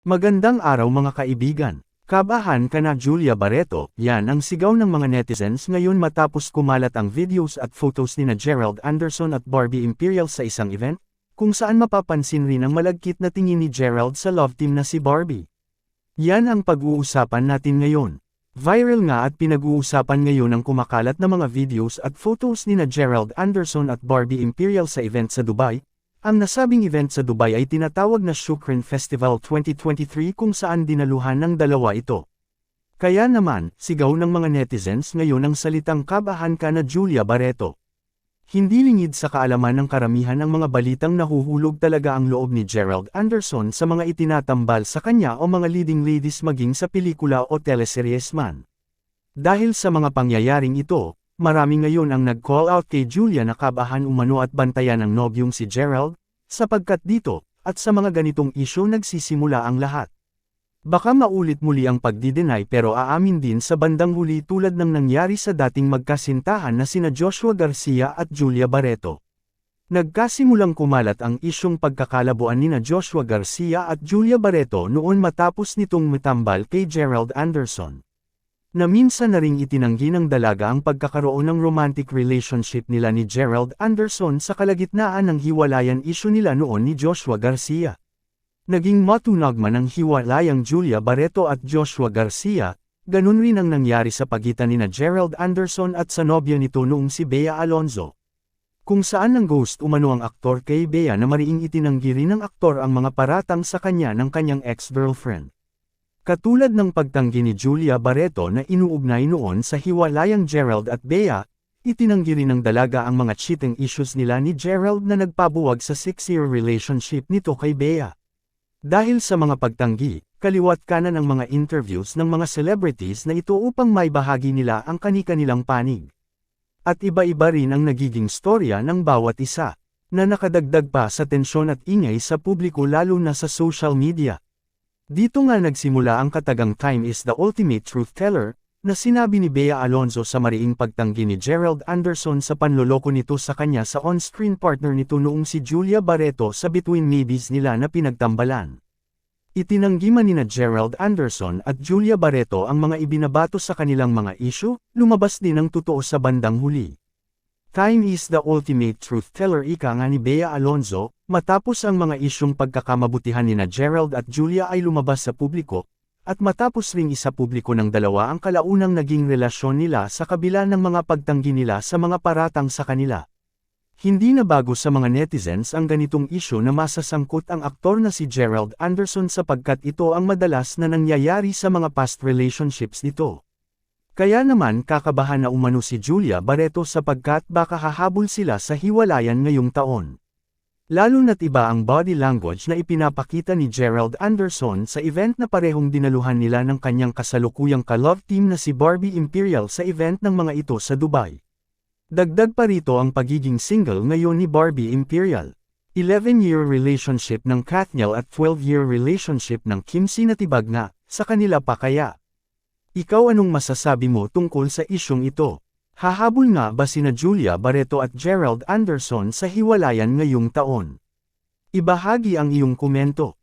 Magandang araw mga kaibigan. Kabahan ka na Julia Barreto, yan ang sigaw ng mga netizens ngayon matapos kumalat ang videos at photos ni na Gerald Anderson at Barbie Imperial sa isang event, kung saan mapapansin rin ang malagkit na tingin ni Gerald sa love team na si Barbie. Yan ang pag-uusapan natin ngayon. Viral nga at pinag-uusapan ngayon ang kumakalat na mga videos at photos ni na Gerald Anderson at Barbie Imperial sa event sa Dubai, ang nasabing event sa Dubai ay tinatawag na Shukran Festival 2023 kung saan dinaluhan ng dalawa ito. Kaya naman, sigaw ng mga netizens ngayon ang salitang kabahan ka na Julia Barreto. Hindi lingid sa kaalaman ng karamihan ng mga balitang nahuhulog talaga ang loob ni Gerald Anderson sa mga itinatambal sa kanya o mga leading ladies maging sa pelikula o teleseries man. Dahil sa mga pangyayaring ito, Marami ngayon ang nag-call out kay Julia na kabahan umano at bantayan ang nobyong si Gerald, sapagkat dito, at sa mga ganitong isyo nagsisimula ang lahat. Baka maulit muli ang pagdidenay pero aamin din sa bandang huli tulad ng nangyari sa dating magkasintahan na sina Joshua Garcia at Julia Barreto. Nagkasimulang kumalat ang isyong pagkakalabuan ni na Joshua Garcia at Julia Barreto noon matapos nitong matambal kay Gerald Anderson na minsan na ring itinanggi ng dalaga ang pagkakaroon ng romantic relationship nila ni Gerald Anderson sa kalagitnaan ng hiwalayan issue nila noon ni Joshua Garcia. Naging matunag man ang hiwalayang Julia Barreto at Joshua Garcia, ganun rin ang nangyari sa pagitan ni na Gerald Anderson at sa nobya nito noong si Bea Alonzo. Kung saan ng ghost umano ang aktor kay Bea na mariing itinanggi rin ng aktor ang mga paratang sa kanya ng kanyang ex-girlfriend. Katulad ng pagtanggi ni Julia Barreto na inuugnay noon sa hiwalayang Gerald at Bea, itinanggi rin ng dalaga ang mga cheating issues nila ni Gerald na nagpabuwag sa 6-year relationship nito kay Bea. Dahil sa mga pagtanggi, kaliwat kanan ang mga interviews ng mga celebrities na ito upang may bahagi nila ang kani-kanilang panig. At iba-iba rin ang nagiging storya ng bawat isa, na nakadagdag pa sa tensyon at ingay sa publiko lalo na sa social media. Dito nga nagsimula ang katagang Time is the Ultimate Truth Teller, na sinabi ni Bea Alonzo sa mariing pagtanggi ni Gerald Anderson sa panloloko nito sa kanya sa on-screen partner nito noong si Julia Barreto sa Between Maybes nila na pinagtambalan. Itinanggi man ni na Gerald Anderson at Julia Barreto ang mga ibinabato sa kanilang mga issue, lumabas din ang totoo sa bandang huli. Time is the ultimate truth teller ika nga ni Bea Alonzo, matapos ang mga isyong pagkakamabutihan ni na Gerald at Julia ay lumabas sa publiko, at matapos ring isa publiko ng dalawa ang kalaunang naging relasyon nila sa kabila ng mga pagtanggi nila sa mga paratang sa kanila. Hindi na bago sa mga netizens ang ganitong isyo na masasangkot ang aktor na si Gerald Anderson sapagkat ito ang madalas na nangyayari sa mga past relationships nito. Kaya naman kakabahan na umano si Julia Barreto sapagkat baka hahabol sila sa hiwalayan ngayong taon. Lalo na't iba ang body language na ipinapakita ni Gerald Anderson sa event na parehong dinaluhan nila ng kanyang kasalukuyang ka-love team na si Barbie Imperial sa event ng mga ito sa Dubai. Dagdag pa rito ang pagiging single ngayon ni Barbie Imperial. 11-year relationship ng Kathniel at 12-year relationship ng Kim Sinatibag na, sa kanila pa kaya. Ikaw anong masasabi mo tungkol sa isyong ito? Hahabol nga ba sina Julia Barreto at Gerald Anderson sa hiwalayan ngayong taon? Ibahagi ang iyong komento.